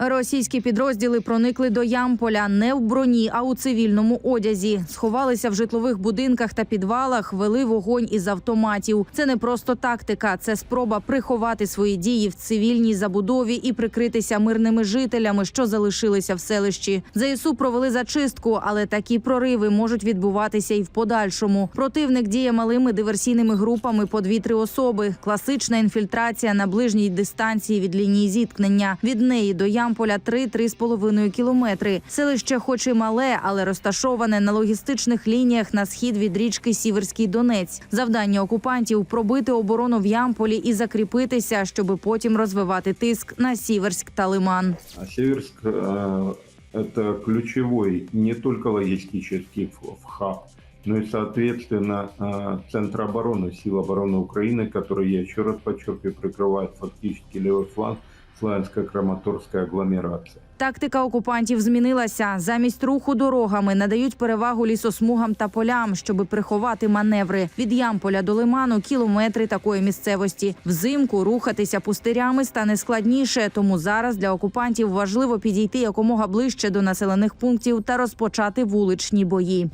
Російські підрозділи проникли до Ямполя не в броні, а у цивільному одязі. Сховалися в житлових будинках та підвалах, вели вогонь із автоматів. Це не просто тактика, це спроба приховати свої дії в цивільній забудові і прикритися мирними жителями, що залишилися в селищі. ЗСУ провели зачистку, але такі прориви можуть відбуватися і в подальшому. Противник діє малими диверсійними групами по дві-три особи. Класична інфільтрація на ближній дистанції від лінії зіткнення. Від неї до Ямполя 3-3,5 кілометри. Селище, хоч і мале, але розташоване на логістичних лініях на схід від річки Сіверський Донець. Завдання окупантів пробити оборону в Ямполі і закріпитися, щоби потім розвивати тиск на Сіверськ та Лиман. А Северск э, это ключевой не только логистический ф- хаб, но и, соответственно, э, Центр обороны, сил обороны Украины, который, я еще раз подчеркиваю, прикрывает фактически левый фланг Славянско-Краматорская агломерация. Тактика окупантів змінилася. Замість руху дорогами надають перевагу лісосмугам та полям, щоби приховати маневри. Від Ямполя до Лиману кілометри такої місцевості. Взимку рухатися пустирями стане складніше, тому зараз для окупантів важливо підійти якомога ближче до населених пунктів та розпочати вуличні бої.